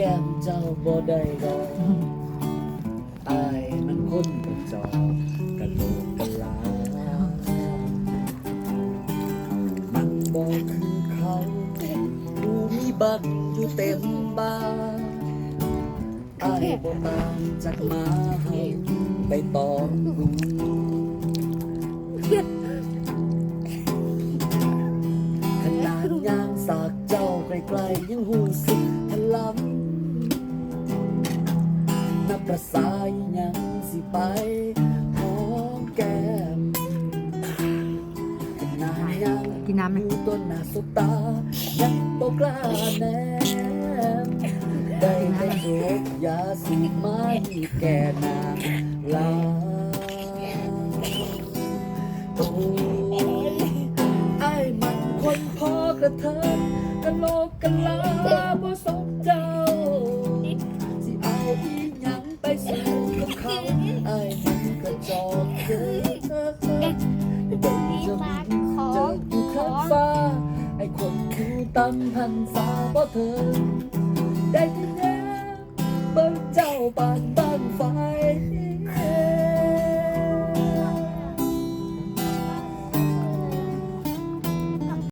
ก้มเจ้าบ่ได้ดอกอายมันคนเป็นจอกกระโหลกกะลา มันบอกคือเขาผู้มีบัตรอยู่เต็มบ้านอายบ่ตาจากมาให้ไปตองดูขนาดยางสากเจ้าไกลๆยังหูสึกพลัง นับประสายยังสิไปหอมแก้มนาดยังกินน้ำไหมอยู่ต้นหน้าสุดตา ยังบอกกล้าแนมได้แต่โชคยาสูบไม้แก่นางลาโอ้ยไอ้มันคนพอกระเทินกะโลกกะลาบ่สม หยังไปสู่กับเขาไอ้มันกระจอกเกินได้จะเจออยู่ข้างฟ้า ไอ้คนคูตำหันสาเพราะเธอ ได้ที่แน่เบิ่งเจ้าปาน